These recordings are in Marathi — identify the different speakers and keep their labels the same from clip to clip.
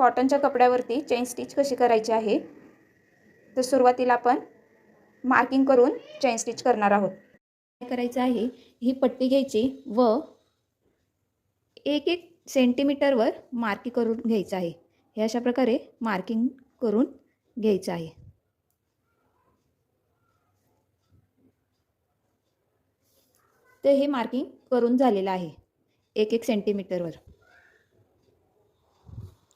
Speaker 1: कॉटनच्या कपड्यावरती चेन स्टिच कशी करायची आहे? तर सुरुवातीला आपण मार्किंग करून चेन स्टिच करणार आहोत. काय करायचं आहे? ही पट्टी घ्यायची व एक एक सेंटीमीटरवर मार्किंग करून घ्यायचं आहे. हे अशा प्रकारे मार्किंग करून घ्यायचं आहे. तर हे मार्किंग करून झालेलं आहे. एक एक सेंटीमीटरवर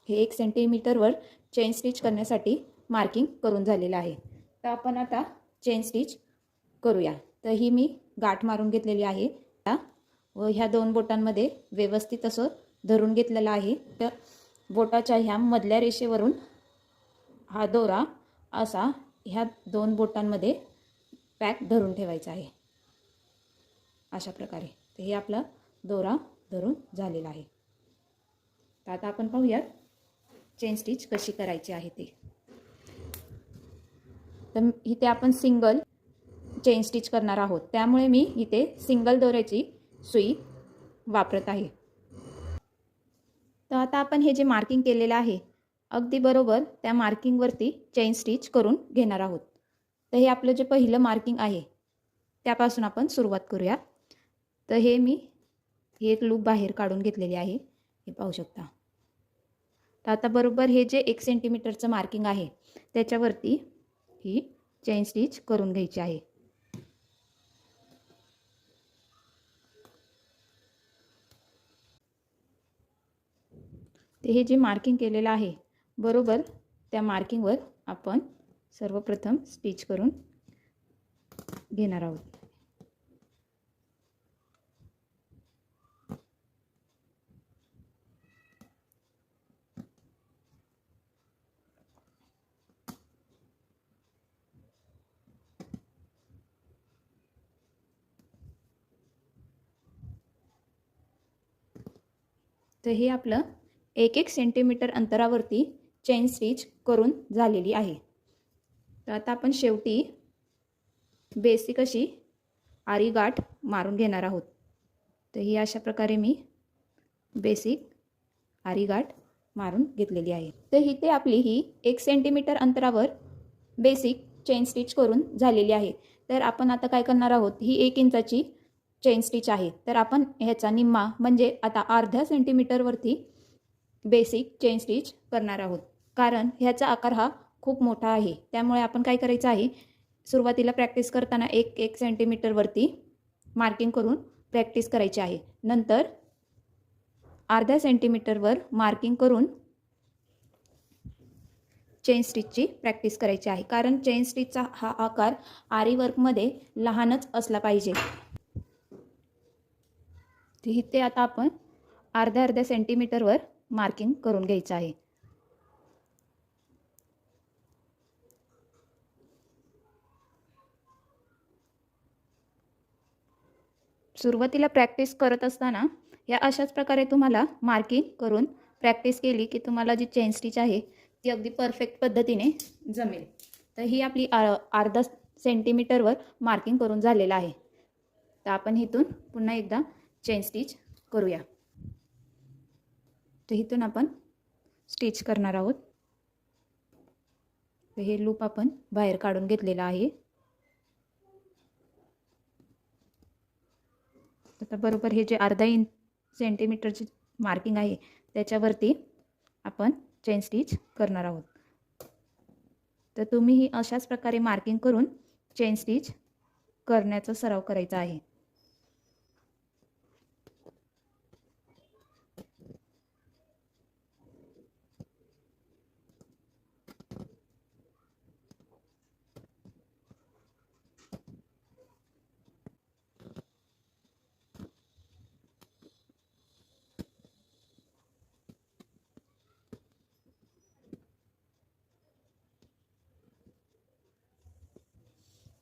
Speaker 1: हे एक सेंटीमीटरवर चेन स्टिच करण्यासाठी मार्किंग करून झालेलं आहे. तर आपण आता चेन स्टिच करूया. तर ही मी गाठ मारून घेतलेली आहे. व ह्या दोन बोटांमध्ये व्यवस्थित असं धरून घेतलेलं आहे. तर बोटाच्या ह्या मधल्या रेषेवरून हा दोरा असा ह्या दोन बोटांमध्ये पॅक धरून ठेवायचा आहे. अशा प्रकारे. तर हे आपला दोरा धरून झालेला आहे. तर आता आपण पाहूयात चेन स्टिच कशी करायची आहे ते. तर इथे आपण सिंगल चेन स्टिच करणार आहोत. त्यामुळे मी इथे सिंगल दोऱ्याची सुई वापरत आहे. तर आता आपण हे जे मार्किंग केलेलं आहे अगदी बरोबर त्या मार्किंगवरती चेन स्टिच करून घेणार आहोत. तर हे आपलं जे पहिलं मार्किंग आहे त्यापासून आपण सुरुवात करूया. तर हे मी ही एक लूप बाहेर काढून घेतलेली आहे. हे पाहू शकता. तर आता बरोबर हे जे एक सेंटीमीटरचं मार्किंग आहे त्याच्यावरती ही चेन स्टिच करून घ्यायची आहे. ते हे जे मार्किंग केलेलं आहे बरोबर त्या मार्किंगवर आपण सर्वप्रथम स्टिच करून घेणार आहोत. तर हे आपलं एक एक सेंटीमीटर अंतरावरती चेन स्टिच करून झालेली आहे. तर आता आपण शेवटी बेसिक अशी आरी गाठ मारून घेणार आहोत. तर ही अशा प्रकारे मी बेसिक आरी गाठ मारून घेतलेली आहे. तर ही ते आपली ही एक सेंटीमीटर अंतरावर बेसिक चेन स्टिच करून झालेली आहे. तर आपण आता काय करणार आहोत? ही एक इंचाची चेन स्टिच आहे. तर आपण ह्याचा निम्मा म्हणजे आता अर्ध्या सेंटीमीटरवरती बेसिक चेन स्टिच करणार आहोत. कारण ह्याचा आकार हा खूप मोठा आहे. त्यामुळे आपण काय करायचं आहे? सुरुवातीला प्रॅक्टिस करताना एक एक सेंटीमीटरवरती मार्किंग करून प्रॅक्टिस करायची आहे. नंतर अर्ध्या सेंटीमीटरवर मार्किंग करून चेन स्टिचची प्रॅक्टिस करायची आहे. कारण चेन स्टिचचा हा आकार आरी वर्कमध्ये लहानच असला पाहिजे. इथे आता आपण अर्ध्या अर्ध्या सेंटीमीटरवर मार्किंग करून घ्यायचं आहे. सुरुवातीला प्रॅक्टिस करत असताना या अशाच प्रकारे तुम्हाला मार्किंग करून प्रॅक्टिस केली की तुम्हाला जी चेन स्टिच आहे ती अगदी परफेक्ट पद्धतीने जमेल. तर ही आपली अर्धा सेंटीमीटरवर मार्किंग करून झालेलं आहे. तर आपण इथून पुन्हा एकदा चेन स्टिच करूया. तर इथून आपण स्टिच करणार आहोत. तर हे लूप आपण बाहेर काढून घेतलेलं आहे. आता बरोबर हे जे अर्धा इंच सेंटीमीटरची मार्किंग आहे त्याच्यावरती आपण चेन स्टिच करणार आहोत. तर तुम्ही ही अशाच प्रकारे मार्किंग करून चेन स्टिच करण्याचा सराव करायचा आहे.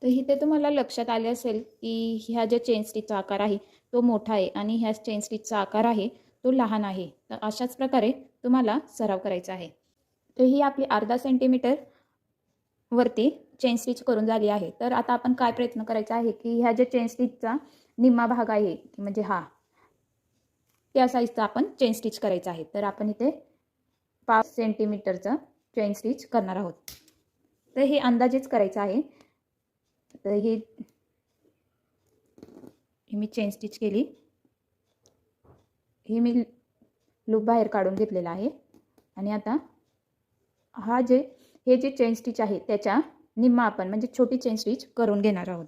Speaker 1: तर इथे तुम्हाला लक्षात आले असेल की ह्या ज्या चेन स्टिचचा आकार आहे तो मोठा आहे आणि ह्या चेन स्टिचचा आकार आहे तो लहान आहे. तर अशाच प्रकारे तुम्हाला सराव करायचा आहे. तर ही आपली अर्धा सेंटीमीटर वरती चेन स्टिच करून झाली आहे. तर आता आपण काय प्रयत्न करायचा आहे की ह्या ज्या चेन स्टिचचा निम्मा भाग आहे म्हणजे हा त्या साईजचा आपण चेन स्टिच करायचा आहे. तर आपण इथे पाच सेंटीमीटरचं चेन स्टिच करणार आहोत. तर हे अंदाजेच करायचं आहे. तर ही ही मी चेन स्टिच केली. ही मी लूप बाहेर काढून घेतलेला आहे. आणि आता हा जे हे जे चेन स्टिच आहे त्याच्या निम्मा आपण म्हणजे छोटी चेन स्टिच करून घेणार आहोत.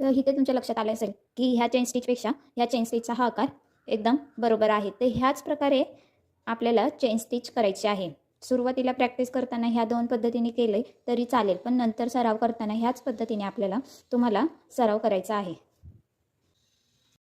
Speaker 1: तर इथे तुमच्या लक्षात आलं असेल की ह्या चेन स्टिचपेक्षा ह्या चेन स्टिचचा हा आकार एकदम बरोबर आहे. तर ह्याच प्रकारे आपल्याला चेन स्टिच करायची आहे. सुरुवातीला प्रॅक्टिस करताना ह्या दोन पद्धतीने केले तरी चालेल पण नंतर सराव करताना ह्याच पद्धतीने आपल्याला तुम्हाला सराव करायचा आहे.